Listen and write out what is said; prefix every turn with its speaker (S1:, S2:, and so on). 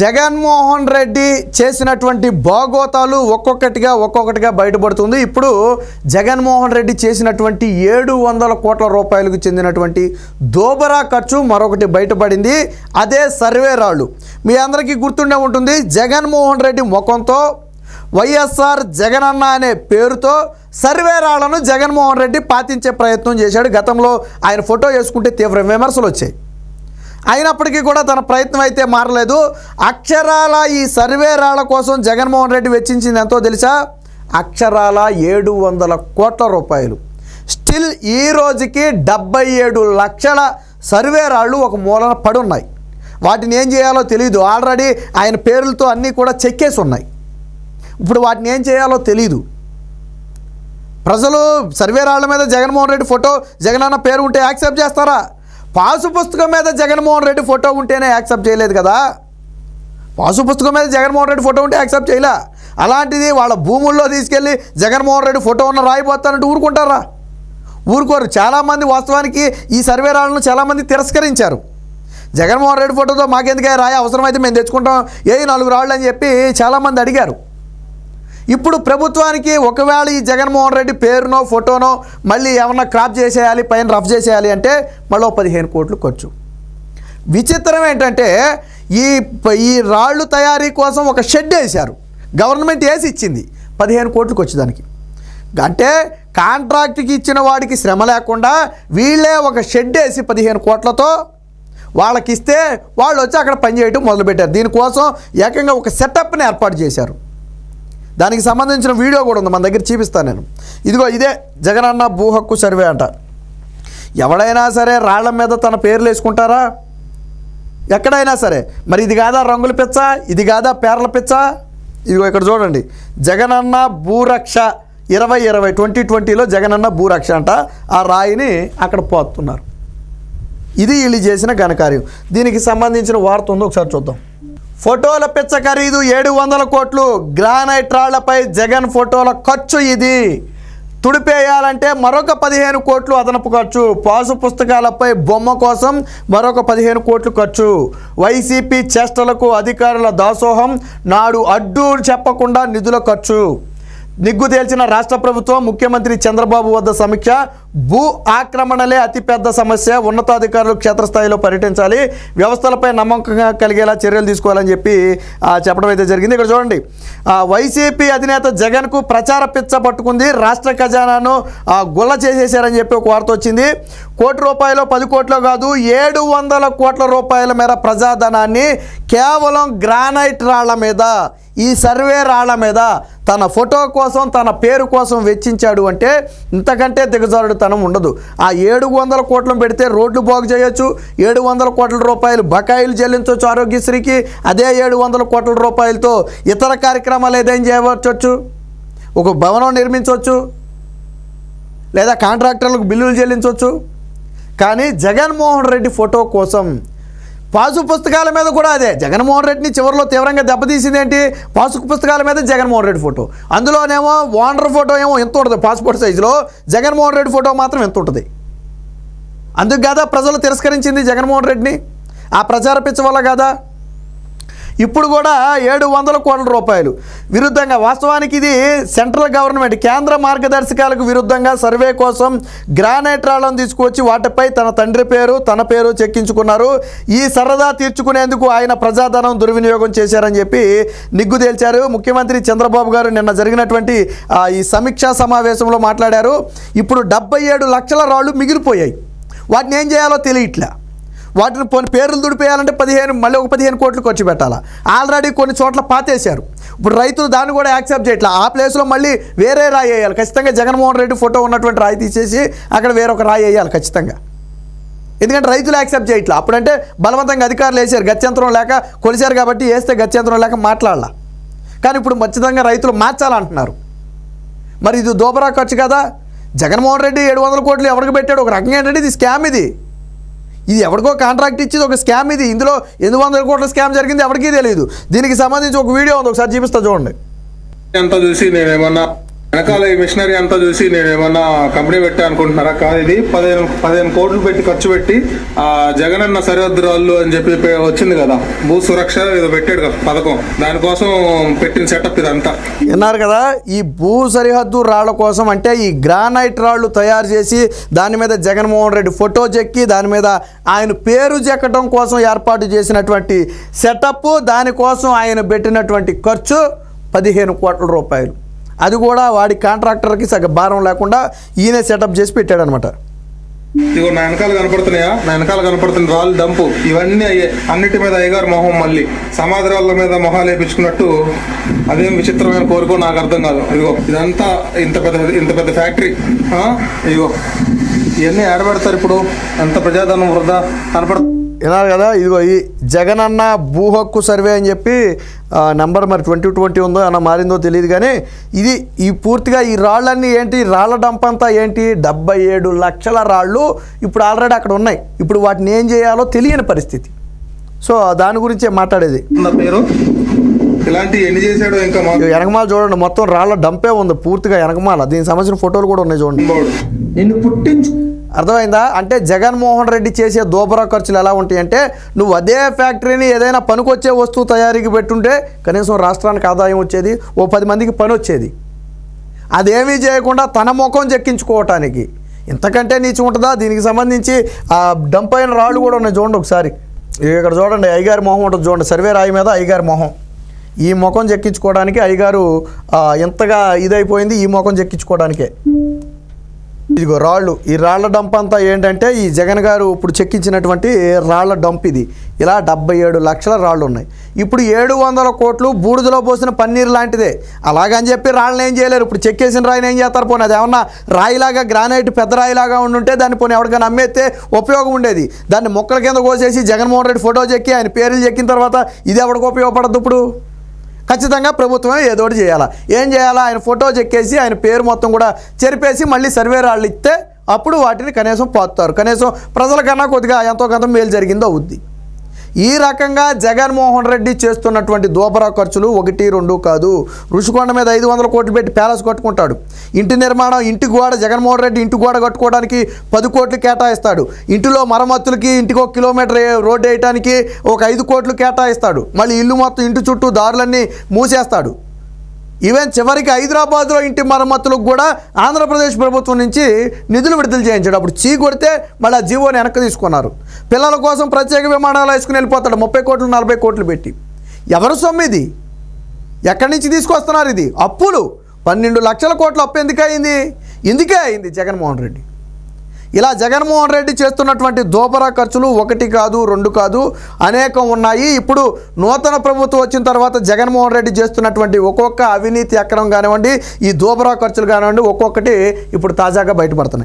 S1: జగన్మోహన్ రెడ్డి చేసినటువంటి బాగోతాలు ఒక్కొక్కటిగా ఒక్కొక్కటిగా బయటపడుతుంది. ఇప్పుడు జగన్మోహన్ రెడ్డి చేసినటువంటి ఏడు వందల కోట్ల రూపాయలకు చెందినటువంటి దోబరా ఖర్చు మరొకటి బయటపడింది. అదే సర్వే రాళ్ళు. మీ అందరికీ గుర్తుండే ఉంటుంది జగన్మోహన్ రెడ్డి ముఖంతో వైఎస్ఆర్ జగనన్న అనే పేరుతో సర్వే రాళ్ళను జగన్మోహన్ రెడ్డి పాతించే ప్రయత్నం చేశాడు. గతంలో ఆయన ఫోటో వేసుకుంటే తీవ్ర విమర్శలు వచ్చాయి. అయినప్పటికీ కూడా తన ప్రయత్నం అయితే మారలేదు. అక్షరాల ఈ సర్వేరాల కోసం జగన్మోహన్ రెడ్డి వెచ్చించింది ఎంతో తెలుసా? అక్షరాల ఏడు వందల కోట్ల రూపాయలు. స్టిల్ ఈ రోజుకి డెబ్బై ఏడు లక్షల సర్వే రాళ్ళు ఒక మూలన పడున్నాయి. వాటిని ఏం చేయాలో తెలియదు ఆల్రెడీ ఆయన పేర్లతో అన్నీ కూడా చెక్కేసి ఉన్నాయి. ఇప్పుడు వాటిని ఏం చేయాలో తెలియదు ప్రజలు సర్వేరాళ్ళ మీద జగన్మోహన్ రెడ్డి ఫోటో జగనన్న పేరు ఉంటే యాక్సెప్ట్ చేస్తారా? పాసు పుస్తకం మీద జగన్మోహన్ రెడ్డి ఫోటో ఉంటేనే యాక్సెప్ట్ చేయలేదు కదా. పాసు పుస్తకం మీద జగన్మోహన్ రెడ్డి ఫోటో ఉంటే యాక్సెప్ట్ చేయలే. అలాంటిది వాళ్ళ భూముల్లో తీసుకెళ్ళి జగన్మోహన్ రెడ్డి ఫోటో ఉన్న రాయిపోతానంటే ఊరుకుంటారా? ఊరుకోరు. చాలామంది వాస్తవానికి ఈ సర్వే రాళ్ళను చాలామంది తిరస్కరించారు. జగన్మోహన్ రెడ్డి ఫోటోతో మాకెందుకే రాయ? అవసరమైతే మేము తెచ్చుకుంటాం. ఏ నాలుగు రాళ్ళు అని చెప్పి చాలామంది అడిగారు. ఇప్పుడు ప్రభుత్వానికి ఒకవేళ ఈ జగన్మోహన్ రెడ్డి పేరునో ఫోటోనో మళ్ళీ ఏమన్నా క్రాప్ చేసేయాలి పైన రఫ్ చేసేయాలి అంటే మళ్ళీ పదిహేను కోట్లు ఖర్చు. విచిత్రం ఏంటంటే ఈ ఈ రాళ్ళు తయారీ కోసం ఒక షెడ్ వేశారు. గవర్నమెంట్ వేసి ఇచ్చింది. పదిహేను కోట్లకు వచ్చేదానికి అంటే కాంట్రాక్ట్కి ఇచ్చిన వాడికి శ్రమ లేకుండా వీళ్ళే ఒక షెడ్ వేసి పదిహేను కోట్లతో వాళ్ళకి ఇస్తే వాళ్ళు వచ్చి అక్కడ పనిచేయటం మొదలుపెట్టారు. దీనికోసం ఏకంగా ఒక సెటప్ని ఏర్పాటు చేశారు. దానికి సంబంధించిన వీడియో కూడా ఉంది మన దగ్గర చూపిస్తాను నేను. ఇదిగో ఇదే జగనన్న భూ హక్కు సర్వే అంట. ఎవడైనా సరే రాళ్ళ మీద తన పేర్లు వేసుకుంటారా? ఎక్కడైనా సరే. మరి ఇది కాదా రంగుల పిచ్చ? ఇది కాదా పేర్ల పిచ్చ? ఇదిగో ఇక్కడ చూడండి. జగనన్న భూరక్ష ఇరవై ఇరవై ట్వంటీ ట్వంటీలో జగనన్న భూరక్ష అంట. ఆ రాయిని అక్కడ పోతున్నారు. ఇది వీళ్ళు చేసిన ఘనకార్యం. దీనికి సంబంధించిన వార్త ఉందో ఒకసారి చూద్దాం. ఫోటోల పిచ్చ ఖరీదు ఏడు వందల కోట్లు. గ్రానైట్ రాళ్ళపై జగన్ ఫోటోల ఖర్చు ఇది. తుడిపేయాలంటే మరొక పదిహేను కోట్లు అదనపు ఖర్చు. పాసు పుస్తకాలపై బొమ్మ కోసం మరొక పదిహేను కోట్లు ఖర్చు. వైసీపీ చేష్టలకు అధికారుల దాసోహం. నాడు అడ్డు చెప్పకుండా నిధుల ఖర్చు. నిగ్గు తేల్చిన రాష్ట్ర ప్రభుత్వం ముఖ్యమంత్రి చంద్రబాబు వద్ద సమీక్ష భూ ఆక్రమణలే అతిపెద్ద సమస్య ఉన్నతాధికారులు క్షేత్రస్థాయిలో పర్యటించాలి వ్యవస్థలపై నమ్మకంగా కలిగేలా చర్యలు తీసుకోవాలని చెప్పి చెప్పడం అయితే జరిగింది. ఇక్కడ చూడండి వైసీపీ అధినేత జగన్కు ప్రచార పిచ్చ పట్టుకుంది రాష్ట్ర ఖజానాను గుల్ల చేసేసారని చెప్పి ఒక వార్త వచ్చింది. కోటి రూపాయలు పది కోట్లు కాదు ఏడు వందల కోట్ల రూపాయల మేర ప్రజాధనాన్ని కేవలం గ్రానైట్ రాళ్ళ మీద ఈ సర్వే రాళ్ళ మీద తన ఫోటో కోసం తన పేరు కోసం వెచ్చించాడు అంటే ఇంతకంటే దిగజారుడుతనం ఉండదు. ఆ ఏడు వందల కోట్లను పెడితే రోడ్లు బాగు చేయొచ్చు. ఏడు వందల కోట్ల రూపాయలు బకాయిలు చెల్లించవచ్చు ఆరోగ్యశ్రీకి. అదే ఏడు వందల కోట్ల రూపాయలతో ఇతర కార్యక్రమాలు ఏదైనా చేయవచ్చు ఒక భవనం నిర్మించవచ్చు లేదా కాంట్రాక్టర్లకు బిల్లులు చెల్లించవచ్చు కానీ జగన్మోహన్ రెడ్డి ఫోటో కోసం పాసు పుస్తకాల మీద కూడా అదే. జగన్మోహన్ రెడ్డిని చివరిలో తీవ్రంగా దెబ్బతీసింది ఏంటి? పాసు పుస్తకాల మీద జగన్మోహన్ రెడ్డి ఫోటో. అందులోనేమో ఓనర్ ఫోటో ఏమో ఎంత ఉంటుంది? పాస్పోర్ట్ సైజులో జగన్మోహన్ రెడ్డి ఫోటో మాత్రం ఎంత ఉంటుంది? అందుకు కదా ప్రజలు తిరస్కరించింది జగన్మోహన్ రెడ్డిని? ఆ ప్రచార పిచ్చ వల్ల కదా? ఇప్పుడు కూడా ఏడు వందల కోట్ల రూపాయలు. విరుద్ధంగా వాస్తవానికి ఇది సెంట్రల్ గవర్నమెంట్ కేంద్ర మార్గదర్శకాలకు విరుద్ధంగా సర్వే కోసం గ్రానైట్ రాళ్ళను తీసుకువచ్చి వాటిపై తన తండ్రి పేరు తన పేరు చెక్కించుకున్నారు. ఈ సరదా తీర్చుకునేందుకు ఆయన ప్రజాధనం దుర్వినియోగం చేశారని చెప్పి నిగ్గు తేల్చారు ముఖ్యమంత్రి చంద్రబాబు గారు నిన్న జరిగినటువంటి ఈ సమీక్షా సమావేశంలో మాట్లాడారు. ఇప్పుడు డెబ్బై ఏడు లక్షల రాళ్ళు మిగిలిపోయాయి. వాటిని ఏం చేయాలో తెలియట్లే. వాటిని కొన్ని పేర్లు దుడిపేయాలంటే పదిహేను మళ్ళీ ఒక పదిహేను కోట్లు ఖర్చు పెట్టాలా? ఆల్రెడీ కొన్ని చోట్ల పాతేశారు. ఇప్పుడు రైతులు దాన్ని కూడా యాక్సెప్ట్ చేయట్లా. ఆ ప్లేస్లో మళ్ళీ వేరే రాయి వేయాలి. ఖచ్చితంగా జగన్మోహన్ రెడ్డి ఫోటో ఉన్నటువంటి రాయి తీసేసి అక్కడ వేరొక రాయి వేయాలి ఖచ్చితంగా. ఎందుకంటే రైతులు యాక్సెప్ట్ చేయట్లా. అప్పుడంటే బలవంతంగా అధికారులు వేసారు. గత్యంతరం లేక కొలిశారు కాబట్టి వేస్తే గత్యంతరం లేక మాట్లాడాల. కానీ ఇప్పుడు ఖచ్చితంగా రైతులు మార్చాలంటున్నారు. మరి ఇది దోబరా ఖర్చు కదా? జగన్మోహన్ రెడ్డి ఏడు వందల కోట్లు ఎవరికి పెట్టాడు? ఒక రకంగా ఏంటంటే ఇది స్కామ్ ఇది. ఇది ఎవరికో కాంట్రాక్ట్ ఇచ్చింది ఒక స్కామ్ ఇది. ఇందులో ఎనిమిది వందల కోట్ల స్కామ్ జరిగింది ఎవరికీ తెలియదు. దీనికి సంబంధించి ఒక వీడియో ఉంది ఒకసారి చూపిస్తా చూడండి.
S2: అంతా చూసి నేను ఏమన్నా వెనకాల ఈ మిషనరీ అంతా చూసి నేను ఏమన్నా కంపెనీ పెట్టా అనుకుంటున్నారా? కాదు ఇది పదిహేను పదిహేను కోట్లు పెట్టి ఖర్చు పెట్టి ఆ జగనన్న సరిహద్దు రాళ్ళు అని చెప్పి వచ్చింది కదా భూ సురక్ష ఏదో పెట్టాడు కదా పథకం. దానికోసం పెట్టిన సెటప్ ఇదంతా.
S1: విన్నారు కదా ఈ భూ సరిహద్దు రాళ్ళ కోసం అంటే ఈ గ్రానైట్ రాళ్ళు తయారు చేసి దాని మీద జగన్మోహన్ రెడ్డి ఫోటో చెక్కి దాని మీద ఆయన పేరు చెక్కడం కోసం ఏర్పాటు చేసినటువంటి సెటప్ దానికోసం ఆయన పెట్టినటువంటి ఖర్చు పదిహేను కోట్ల రూపాయలు. అది కూడా వాడి కాంట్రాక్టర్కి సగ భారం లేకుండా ఈయనే సెటప్ చేసి పెట్టాడనమాట.
S2: ఇగో నా వెనకాల కనపడుతున్నాయా? నా వెనకాల కనపడుతున్న రాళ్ళు డంపు ఇవన్నీ అయ్యే అన్నిటి మీద అయ్యగారు మొహం మళ్ళీ. సమాధి రాళ్ళ మీద మొహాలు వేపించుకున్నట్టు అదేం విచిత్రమైన కోరుకో నాకు అర్థం కాదు. ఇదిగో ఇదంతా ఇంత పెద్ద ఇంత పెద్ద ఫ్యాక్టరీ. ఆ? ఇదిగో ఇవన్నీ ఏడబెడతారు ఇప్పుడు. ఎంత ప్రజాధనం వృధా. కనపడుతుంది
S1: విన్నారు కదా? ఇదిగో ఈ జగనన్న భూ హక్కు సర్వే అని చెప్పి నంబర్ మరి ట్వంటీ ట్వంటీ ఉందో అన్న మారిందో తెలియదు కానీ ఇది ఈ పూర్తిగా ఈ రాళ్ళన్నీ ఏంటి? రాళ్ళ డంప్ అంతా ఏంటి? డెబ్బై ఏడు లక్షల రాళ్ళు ఇప్పుడు ఆల్రెడీ అక్కడ ఉన్నాయి. ఇప్పుడు వాటిని ఏం చేయాలో తెలియని పరిస్థితి. సో దాని గురించే మాట్లాడేది.
S2: నా పేరు? ఇలాంటి ఎన్ని చేశాడో ఇంకా మాకు
S1: ఇగో వెనకమాల చూడండి మొత్తం రాళ్ళ డంపే ఉంది పూర్తిగా వెనకమాల దీనికి సంబంధించిన ఫోటోలు కూడా ఉన్నాయి చూడండి.
S3: నిన్ను పుట్టించు
S1: అర్థమైందా? అంటే జగన్మోహన్ రెడ్డి చేసే దోబరా ఖర్చులు ఎలా ఉంటాయంటే నువ్వు అదే ఫ్యాక్టరీని ఏదైనా పనికొచ్చే వస్తువు తయారీకి పెట్టుంటే కనీసం రాష్ట్రానికి ఆదాయం వచ్చేది ఓ పది మందికి పని వచ్చేది. అదేమీ చేయకుండా తన ముఖం చెక్కించుకోవటానికి ఇంతకంటే నీచి ఉంటుందా? దీనికి సంబంధించి ఆ డంప్ అయిన రాళ్ళు కూడా ఉన్నాయి చూడండి ఒకసారి. ఇక్కడ చూడండి అయ్యగారి మొహం ఉంటుంది చూడండి. సర్వే రాయి మీద అయ్యగారి మొహం. ఈ ముఖం చెక్కించుకోవడానికి అయ్యగారు ఎంతగా ఇదైపోయింది ఈ ముఖం చెక్కించుకోవడానికే ఇదిగో రాళ్ళు. ఈ రాళ్ళ డంప్ అంతా ఏంటంటే ఈ జగన్ గారు ఇప్పుడు చెక్కించినటువంటి రాళ్ళ డంప్ ఇది. ఇలా డెబ్బై ఏడు లక్షల రాళ్ళు ఉన్నాయి ఇప్పుడు ఏడు వందల కోట్లు బూడిదలో పోసిన పన్నీర్ లాంటిదే. అలాగని చెప్పి రాళ్ళని ఏం చేయలేరు. ఇప్పుడు చెక్కేసిన రాయిని ఏం చేస్తారు పోనీ? అది ఏమన్నా రాయిలాగా గ్రానైట్ పెద్ద రాయిలాగా ఉండుంటే దాన్ని పోనీ ఎవరికైనా అమ్మేస్తే ఉపయోగం ఉండేది. దాన్ని మొక్కల కింద కోసేసి జగన్మోహన్ రెడ్డి ఫోటో చెక్కి ఆయన పేర్లు చెక్కిన తర్వాత ఇది ఎవరికి ఉపయోగపడద్దు ఇప్పుడు? ఖచ్చితంగా ప్రభుత్వమే ఏదో చేయాలా. ఏం చేయాలా? ఆయన ఫోటో చెక్కేసి ఆయన పేరు మొత్తం కూడా చెరిపేసి మళ్ళీ సర్వే రాళ్ళు ఇస్తే అప్పుడు వాటిని కనీసం పోతారు కనీసం ప్రజలకన్నా కొద్దిగా ఎంతో కొంత మేలు జరిగిందో అవుద్ది. ఈ రకంగా జగన్మోహన్ రెడ్డి చేస్తున్నటువంటి దోబరా ఖర్చులు ఒకటి రెండు కాదు. ఋషికొండ మీద ఐదు వందల కోట్లు పెట్టి ప్యాలెస్ కట్టుకుంటాడు. ఇంటి నిర్మాణం ఇంటి గోడ జగన్మోహన్ రెడ్డి ఇంటి గోడ కట్టుకోవడానికి పది కోట్లు కేటాయిస్తాడు. ఇంటిలో మరమ్మతులకి ఇంటికి ఒక కిలోమీటర్ రోడ్డు వేయడానికి ఒక ఐదు కోట్లు కేటాయిస్తాడు. మళ్ళీ ఇల్లు మొత్తం ఇంటి చుట్టూ దారులన్నీ మూసేస్తాడు. ఈవెన్ చివరికి హైదరాబాద్లో ఇంటి మరమ్మతులకు కూడా ఆంధ్రప్రదేశ్ ప్రభుత్వం నుంచి నిధులు విడుదల చేయించాడు. అప్పుడు చీ కొడితే మళ్ళీ ఆ జీవోని వెనక్కి తీసుకున్నారు. పిల్లల కోసం ప్రత్యేక విమానాలు వేసుకుని వెళ్ళిపోతాడు. ముప్పై కోట్లు నలభై కోట్లు పెట్టి. ఎవరు సొమ్ము ఇది? ఎక్కడి నుంచి తీసుకొస్తున్నారు ఇది? అప్పులు. పన్నెండు లక్షల కోట్ల అప్పు ఎందుకు అయింది? ఇందుకే అయింది జగన్మోహన్ రెడ్డి? ఇలా జగన్మోహన్ రెడ్డి చేస్తున్నటువంటి దోపరా ఖర్చులు ఒకటి కాదు రెండు కాదు అనేకం ఉన్నాయి. ఇప్పుడు నూతన ప్రభుత్వం వచ్చిన తర్వాత జగన్మోహన్ రెడ్డి చేస్తున్నటువంటి ఒక్కొక్క అవినీతి ఎక్కడం కానివ్వండి ఈ దోపరా ఖర్చులు కానివ్వండి ఒక్కొక్కటి ఇప్పుడు తాజాగా బయటపడుతున్నాయి.